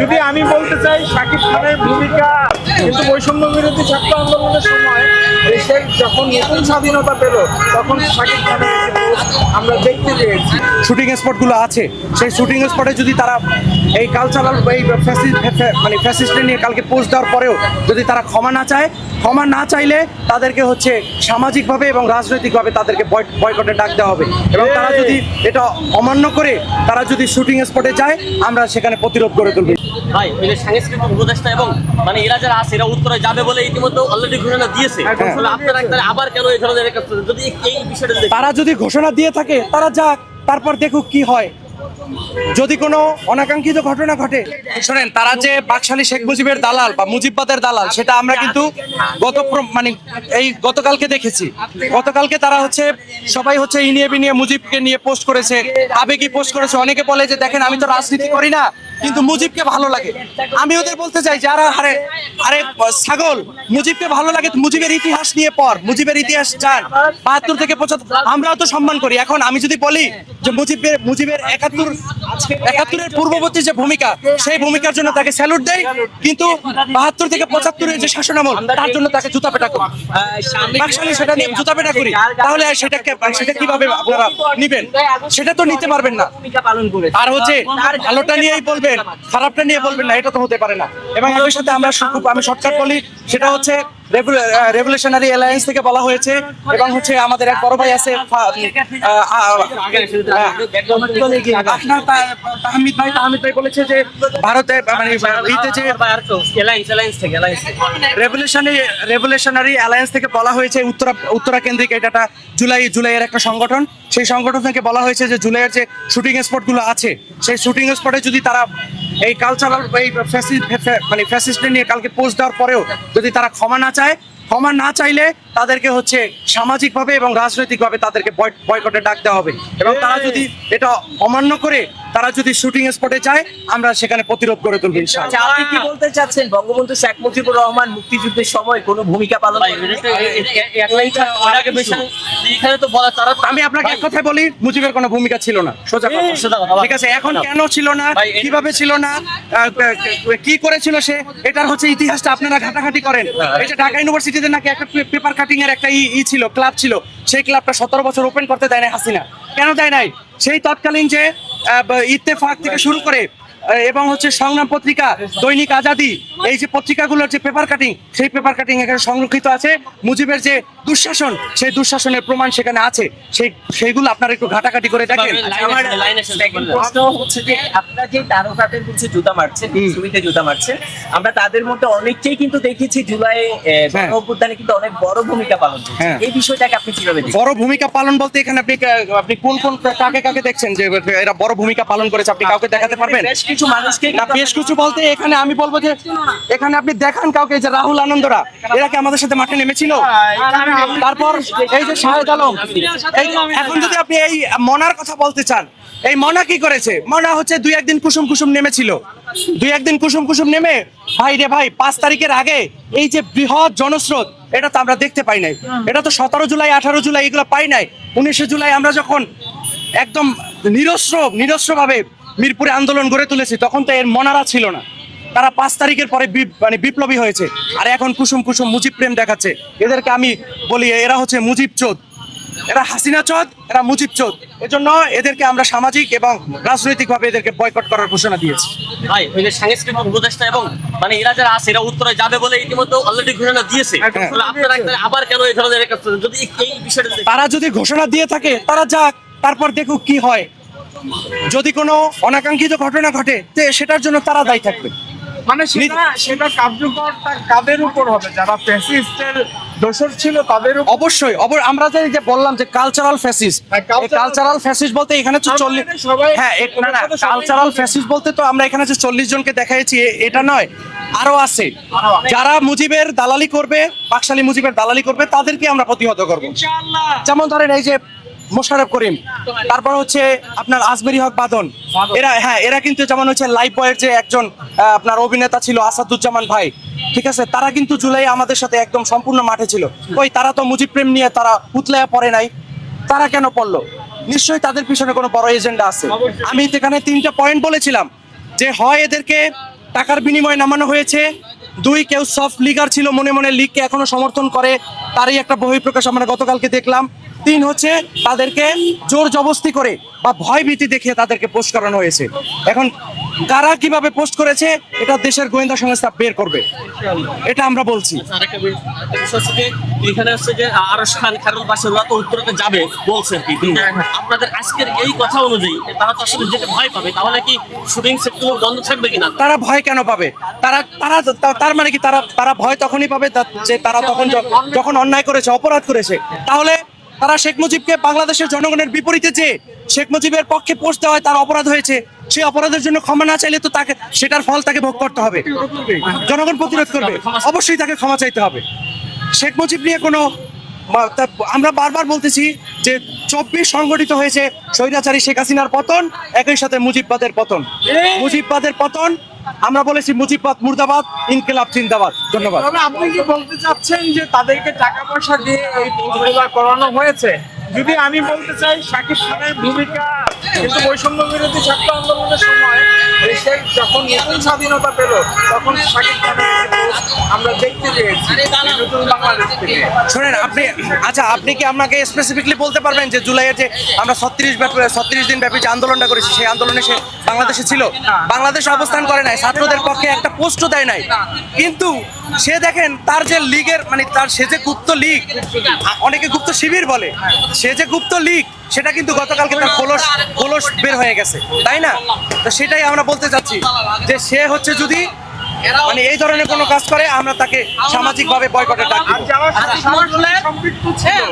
যদি আমি বলতে চাই শাকিব খানের ভূমিকা কিন্তু বৈষম্য বিরোধী ছাত্র আন্দোলনের সময় দেশের যখন নতুন স্বাধীনতা পেল তখন শাকিব খানের আমরা দেখতে পেয়েছি। শুটিং স্পটগুলো আছে। সেই শুটিং স্পটে যদি তারা এই কালচারাল এই মানে ফ্যাসিস্টে নিয়ে কালকে পোস্ট দেওয়ার পরেও যদি তারা ক্ষমা না চায় ক্ষমা না চাইলে তাদেরকে হচ্ছে সামাজিকভাবে এবং রাজনৈতিকভাবে তাদেরকে বয়কটে ডাক দেওয়া হবে। এবং তারা যদি এটা অমান্য করে তারা যদি শুটিং স্পটে যায় আমরা সেখানে প্রতিরোধ করে তুলব। ভাই ওই যে সাংস্কৃতিক উপদেষ্টা এবং মানে এরা যারা আছে এরা উত্তরে যাবে বলে ইতিমধ্যে অলরেডি ঘোষণা দিয়েছে। আপনারা আবার কেন এই ধরনের যদি এই বিষয়টা তারা যদি ঘোষণা দিয়ে থাকে তারা যাক তারপর দেখুক কি হয়। যদি কোনো অনাকাঙ্ক্ষিত ঘটনা ঘটে শোনেন তারা যে বাকশালী শেখ মুজিবের দালাল বা মুজিববাদের দালাল সেটা আমরা কিন্তু গত মানে এই গতকালকে দেখেছি। গতকালকে তারা হচ্ছে সবাই হচ্ছে ইনিয়ে বিনিয়ে মুজিবকে নিয়ে পোস্ট করেছে আবেগী পোস্ট করেছে। অনেকে বলে যে দেখেন আমি তো রাজনীতি করি না কিন্তু মুজিবকে ভালো লাগে। আমি ওদের বলতে চাই যারা আরে আরে ছাগল, মুজিবকে ভালো লাগে মুজিবের ইতিহাস নিয়ে পর মুজিবের ইতিহাস জান। বাহাত্তর থেকে পঁচাত্তর। আমরাও তো সম্মান করি। এখন আমি যদি বলি যে মুজিবের মুজিবের একাত্তর একাত্তরের পূর্ববর্তী যে ভূমিকা সেই ভূমিকার জন্য তাকে স্যালুট দেয়। কিন্তু বাহাত্তর থেকে পঁচাত্তরের যে শাসনামল তার জন্য তাকে জুতা পেটা করি। বাকশালী সেটা নিয়ে জুতা পেটা করি। তাহলে সেটাকে সেটা কীভাবে আপনারা নিবেন? সেটা তো নিতে পারবেন না। আর হচ্ছে ভালোটা নিয়েই বলবেন খারাপটা নিয়ে বলবেন না এটা তো হতে পারে না। এবং একই সাথে আমরা আমি শর্টকাট বলি সেটা হচ্ছে রেভলিউশনারি অ্যালায়েন্স থেকে বলা হয়েছে এবং হচ্ছে আমাদের এক বড় ভাই আছে তাহমিদ ভাই তাহমিদ ভাই বলেছে যে ভারতে মানে ইতে যে রেভলিউশনারি রেভলিউশনারি অ্যালায়েন্স থেকে। বলা হয়েছে উত্তরা উত্তরা কেন্দ্রিক এটা জুলাই জুলাইয়ের একটা সংগঠন। সেই সংগঠন থেকে বলা হয়েছে যে জুলাইয়ের যে শুটিং স্পটগুলো আছে সেই শুটিং স্পটে যদি তারা এই কালচারাল এই মানে ফ্যাসিস্টে নিয়ে কালকে পোস্ট দেওয়ার পরেও যদি তারা ক্ষমা না চায়, ক্ষমা না চাইলে তাদেরকে হচ্ছে সামাজিকভাবে এবং রাজনৈতিকভাবে তাদেরকে বয়কটে ডাক দেওয়া হবে এবং তারা যদি এটা অমান্য করে তারা যদি শুটিং স্পটে যায় আমরা সেখানে প্রতিরোধ করে তুলব ইনশাআল্লাহ আচ্ছা, আপনি কি বলতে চাচ্ছেন বঙ্গবন্ধু শেখ মুজিবুর রহমান মুক্তিযুদ্ধের সময় কোনো ভূমিকা পালন? এটা- এটা- এখানে তো বলা তারা আমি আপনাকে এক কথা বলি মুজিবের কোনো ভূমিকা ছিল না সোজা কথা। এই, সোজা কথা, ঠিক আছে এখন কেন ছিল না কীভাবে ছিল না আহ, কি করেছিল সে এটার হচ্ছে ইতিহাসটা আপনারা ঘাটাঘাটি করেন এই যে ঢাকা ইউনিভার্সিটিতে নাকি একটা পেপার কাটিং এর একটা ই ছিল ক্লাব ছিল। সেই ক্লাবটা সতেরো বছর ওপেন করতে দেয় নাই হাসিনা। কেন দেয় নাই? সেই তৎকালীন যে ইত্তেফাক থেকে শুরু করে এবং হচ্ছে সংগ্রাম পত্রিকা, দৈনিক আজাদি, এই যে পত্রিকাগুলোর যে পেপার কাটিং সেই পেপার কাটিং এখানে সংরক্ষিত আছে। মুজিবের যে দুঃশাসন সেই দুঃশাসনের প্রমাণ সেখানে আছে সেই সেইগুলো আপনারা একটু ঘাটাঘাটি করে দেখেন আমার। প্রশ্ন হচ্ছে যে আপনারা যে তারকাদের জুতা। ছবিতে জুতা মারছেন আমরা তাদের মধ্যে অনেককেই কিন্তু দেখেছি জুলাই হ্যাঁ। অভ্যুত্থানে কিন্তু অনেক বড় ভূমিকা পালন করছে হ্যাঁ। এই বিষয়টাকে আপনি কীভাবে বড় ভূমিকা পালন বলতে এখানে আপনি আপনি কোন কোন কাকে কাকে দেখছেন যে এরা বড় ভূমিকা পালন করেছে আপনি কাউকে দেখাতে পারবেন বেশ কিছু মানুষকে না বেশ কিছু বলতে এখানে আমি বলব যে এখানে আপনি দেখান কাউকে যে রাহুল আনন্দরা এরা কি আমাদের সাথে মাঠে নেমেছিল তারপর এই যে শাহেদ আলম এখন যদি আপনি এই মনার কথা বলতে চান, এই মনা কি করেছে? মনা হচ্ছে দুই একদিন কুসুম কুসুম নেমেছিল। দুই একদিন কুসুম কুসুম নেমে, ভাই রে ভাই, পাঁচ তারিখের আগে এই যে বৃহৎ জনস্রোত, এটা তো আমরা দেখতে পাই নাই। এটা তো সতেরো জুলাই, আঠারো জুলাই এগুলো পাই নাই। উনিশে জুলাই আমরা যখন একদম নিরস্ত্র, নিরস্ত্রভাবে মিরপুরে আন্দোলন গড়ে তুলেছি, তখন তো এর মনারা ছিল না। তারা পাঁচ তারিখের পরে মানে বিপ্লবী হয়েছে। আর এখন কুসুম কুসুম মুজিব প্রেম দেখাচ্ছে। এদেরকে আমি বলি এরা হচ্ছে মুজিব চোদ। এরা হাসিনা চোদ এরা মুজিব চোদ। এজন্য এদেরকে আমরা সামাজিক এবং রাজনৈতিকভাবে এদেরকে বয়কট করার ঘোষণা দিয়েছি। ভাই ওই যে সাংস্কৃতিক উপদেষ্টা এবং মানে এরা যারা আছে এরা উত্তরে যাবে বলে ইতিমধ্যে অলরেডি ঘোষণা দিয়েছে। আপনারা আবার কেন এই ধরনের যদি এই বিষয়টা তারা যদি ঘোষণা দিয়ে থাকে তারা যাক তারপর দেখুক কি হয়। যদি কোনো অনাকাঙ্ক্ষিত ঘটনা ঘটে তে সেটার জন্য তারা দায়ী থাকবে। মানে সেটা সেটা কার্যকরটা কাদের উপর হবে? যারা ফ্যাসিস্টের দোষর ছিল তাদের অবশ্যই অব- আমরা যে বললাম যে কালচারাল ফ্যাসিস কালচারাল ফ্যাসিস বলতে এখানে তো চল্লিশ হ্যাঁ না না কালচারাল ফ্যাসিস বলতে তো আমরা এখানে যে চল্লিশ জনকে দেখাইছি এটা নয় আরও আছে। যারা মুজিবের দালালি করবে পাকশালী মুজিবের দালালি করবে তাদেরকে আমরা প্রতিহত করব। যেমন ধরেন এই যে মোশারফ করিম। তারপর হচ্ছে আপনার আজমেরি হক বাদন। এরা হ্যাঁ এরা কিন্তু যেমন হচ্ছে লাইফ বয়ের যে একজন আপনার অভিনেতা ছিল আসাদুজ্জামান ভাই ঠিক আছে? তারা কিন্তু জুলাই আমাদের সাথে একদম সম্পূর্ণ মাঠে ছিল। ওই তারা তো মুজিব প্রেম নিয়ে তারা পুতলায়া পড়ে নাই। তারা কেন পড়ল? নিশ্চয়ই তাদের পিছনে কোনো বড় এজেন্ডা আছে। আমি এখানে তিনটা পয়েন্ট বলেছিলাম যে হয় এদেরকে টাকার বিনিময়ে নামানো হয়েছে দুই কেউ সফট লিগার ছিল মনে মনে লিগকে এখনও সমর্থন করে তারই একটা বহিঃপ্রকাশ আমরা গতকালকে দেখলাম। তিন হচ্ছে তাদেরকে জোর জবস্তি করে বা ভয় ভীতি দেখিয়ে তাদেরকে পোস্ট করানো হয়েছে। এখন কারা কীভাবে পোস্ট করেছে এটা দেশের গোয়েন্দা সংস্থা বের করবে। এটা আমরা বলছি। যে এখানে হচ্ছে যে আরশ খান খারুল বাসের তো উত্তরতে যাবে বলছে আর কি আপনাদের আজকের এই কথা অনুযায়ী তারা তো আসলে যেতে ভয় পাবে তাহলে কি শুটিং সেটগুলো বন্ধ থাকবে কিনা? তারা ভয় কেন পাবে? তারা তারা তার মানে কি তারা তারা ভয় তখনই পাবে যে তারা তখন যখন অন্যায় করেছে অপরাধ করেছে। তাহলে তারা শেখ মুজিবকে বাংলাদেশের জনগণের বিপরীতে যে শেখ মুজিবের পক্ষে পোস্ট দেওয়া হয় তার অপরাধ হয়েছে সেই অপরাধের জন্য ক্ষমা না চাইলে তো তাকে সেটার ফল তাকে ভোগ করতে হবে। জনগণ প্রতিরোধ করবে। অবশ্যই তাকে ক্ষমা চাইতে হবে। শেখ মুজিব নিয়ে কোনো আমরা বারবার বলতেছি যে চব্বিশ সংগঠিত হয়েছে স্বৈরাচারী শেখ হাসিনার পতন একই সাথে মুজিববাদের পতন। মুজিববাদের পতন আমরা বলেছি মুজিববাদ মুর্দাবাদ, ইনকিলাব চিন্তাবাদ ধন্যবাদ। আপনি কি বলতে চাচ্ছেন যে তাদেরকে টাকা পয়সা দিয়ে এই করানো হয়েছে? যদি আমি বলতে চাই, শাকিব খানের ভূমিকা কিন্তু বৈষম্য বিরোধী ছাত্র আন্দোলনের সময় দেশের যখন নতুন স্বাধীনতা পেল তখন শাকিব খানের আমরা দেখতে পেয়েছি নতুন বাংলাদেশ থেকে। শোনেন আপনি আচ্ছা আপনি কি আমাকে স্পেসিফিকলি বলতে পারবেন যে জুলাইয়ে যে আমরা ছত্রিশ ছত্রিশ দিন ব্যাপী যে আন্দোলনটা করেছি সেই আন্দোলনে সে বাংলাদেশে ছিল? বাংলাদেশে অবস্থান করে নাই ছাত্রদের পক্ষে একটা পোস্টও দেয় নাই। কিন্তু সে দেখেন তার যে লীগের মানে তার সে যে গুপ্ত লীগ। অনেকে গুপ্ত শিবির বলে সে যে গুপ্ত লীগ সেটা কিন্তু গতকালকে তার খোলস খোলস বের হয়ে গেছে, তাই না তো সেটাই আমরা বলতে চাচ্ছি যে সে হচ্ছে যদি মানে এই ধরনের কোনো কাজ করে, আমরা তাকে সামাজিকভাবে বয়কটে ডাক আর যারা সরাসরি সম্পৃক্ত ছিল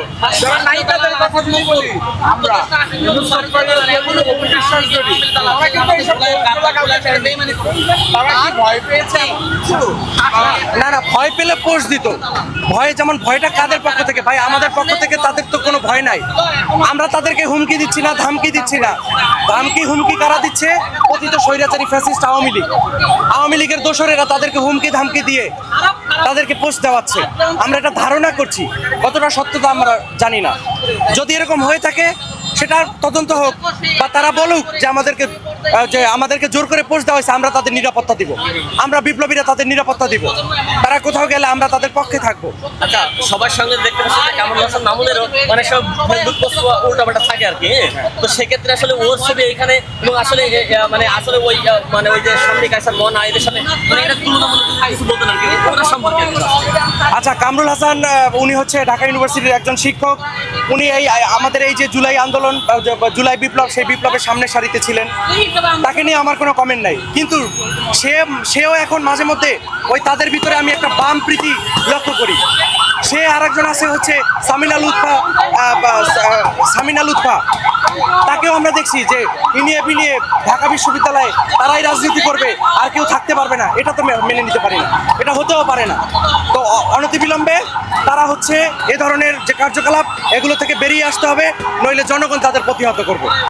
যারা নায়িকাদের কথা যদি বলি আমরা ইউনুস সরকারের যেগুলো অপবিশ্বাস করি তারা কিন্তু এইসব পোস্টগুলো কাউকে চায়নি। তারা কি ভয় পেয়েছে এমন কিছু? না না, ভয় পেলে পোস্ট দিত ভয় যেমন ভয়টা কাদের পক্ষ থেকে ভাই, আমাদের পক্ষ থেকে তাদের ভয় নাই। আমরা তাদেরকে হুমকি দিচ্ছি না, ধামকি দিচ্ছি না। ধামকি, হুমকি কারা দিচ্ছে? কথিত স্বৈরাচারী ফ্যাসিস্ট আওয়ামী লীগ। আওয়ামী লীগের দোসরেরা তাদেরকে হুমকি, ধামকি দিয়ে তাদেরকে পোস্ট দেওয়াচ্ছে। আমরা এটা ধারণা করছি, কতটা সত্যতা আমরা জানি না। যদি এরকম হয়ে থাকে, সেটা তদন্ত হোক, বা তারা বলুক যে আমাদেরকে যে আমাদেরকে জোর করে পোস্ট দেওয়া হয়েছে আমরা তাদের নিরাপত্তা দিব। আমরা বিপ্লবীরা তাদের নিরাপত্তা দিব। তারা কোথাও গেলে আমরা তাদের পক্ষে থাকব। আচ্ছা সবার সঙ্গে দেখতে পাচ্ছি কামরুল হাসান মামুনেরও মানে সব ফেসবুক পোস্ট উল্টাপাল্টা থাকে আর কি তো সেক্ষেত্রে আসলে ওর ছবি এখানে এবং আসলে মানে আসলে ওই মানে ওই যে কাইসার মনা সাথে মানে এটা তুলনামূলক কিছু বলতেন আর কি ওটা সম্পর্কে আচ্ছা কামরুল হাসান উনি হচ্ছে ঢাকা ইউনিভার্সিটির একজন শিক্ষক। উনি এই আমাদের এই যে জুলাই আন্দোলন জুলাই বিপ্লব সেই বিপ্লবের সামনে সারিতে ছিলেন। তাকে নিয়ে আমার কোনো কমেন্ট নাই। কিন্তু সে, সেও এখন মাঝে মধ্যে ওই তাদের ভিতরে আমি একটা বাম প্রীতি লক্ষ্য করি। সে আরেকজন আছে হচ্ছে সামিনা লুৎফা সামিনা লুৎফা। তাকেও আমরা দেখছি যে ইনিয়ে বিনিয়ে ঢাকা বিশ্ববিদ্যালয়ে তারাই রাজনীতি করবে, আর কেউ থাকতে পারবে না। এটা তো মেনে নিতে পারি না। এটা হতেও পারে না। তো অনতিবিলম্বে তারা হচ্ছে এ ধরনের যে কার্যকলাপ, এগুলো থেকে বেরিয়ে আসতে হবে, নইলে জনগণ তাদের প্রতিহত করবে।